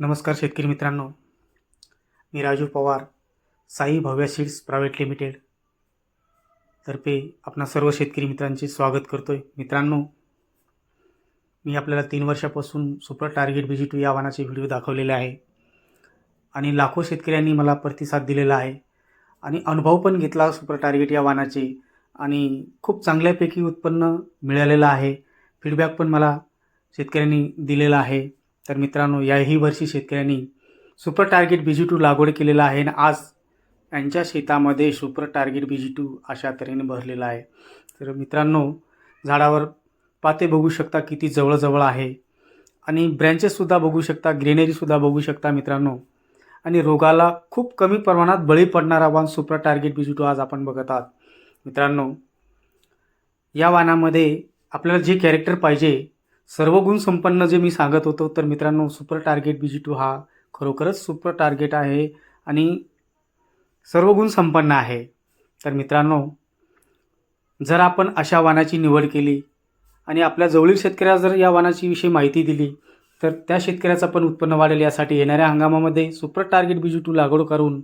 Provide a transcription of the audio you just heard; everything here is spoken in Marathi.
नमस्कार शेतकरी मित्रांनो. मी Raju Pawar Sai Bhavya seeds private limited तर्फे आपणा सर्व शेतकरी मित्रांचे स्वागत करतो आहे मित्रांनो मी आपल्याला तीन वर्षापासून super target B G two या वाहनाचे व्हिडिओ दाखवलेले आहे आणि लाखो शेतकऱ्यांनी मला प्रतिसाद दिलेला आहे आणि अनुभव पण घेतला सुपर टार्गेट या वाहनाचे आणि खूप चांगल्यापैकी उत्पन्न मिळालेलं आहे. फीडबॅक पण मला शेतकऱ्यांनी दिलेला आहे. तर मित्रांनो याही वर्षी शेतकऱ्यांनी सुपर टार्गेट बीजी टू लागवड केलेला आहे आणि आज यांच्या शेतामध्ये सुपर टार्गेट बीजी टू अशा तऱ्हेने भरलेला आहे. तर मित्रांनो झाडावर पाते बघू शकता किती जवळजवळ आहे आणि ब्रँचेससुद्धा बघू शकता ग्रेनरीसुद्धा बघू शकता मित्रांनो. आणि रोगाला खूप कमी प्रमाणात बळी पडणारा वाहन सुपर टार्गेट बीजी टू आज आपण बघत आहात. मित्रांनो या वाहनामध्ये आपल्याला जे कॅरेक्टर पाहिजे सर्व गुण संपन्न जे मी सांगत होतो तर मित्रांनो super target B G two हा खरोखरच सुपर टार्गेट आहे आणि सर्व गुण संपन्न आहे. तर मित्रांनो जर आपण अशा वाहनाची निवड केली आणि आपल्या जवळील शेतकऱ्याला जर या वाहनाची विषयी माहिती दिली तर त्या शेतकऱ्याचं पण उत्पन्न वाढेल यासाठी येणाऱ्या हंगामामध्ये super target B G two लागवड करून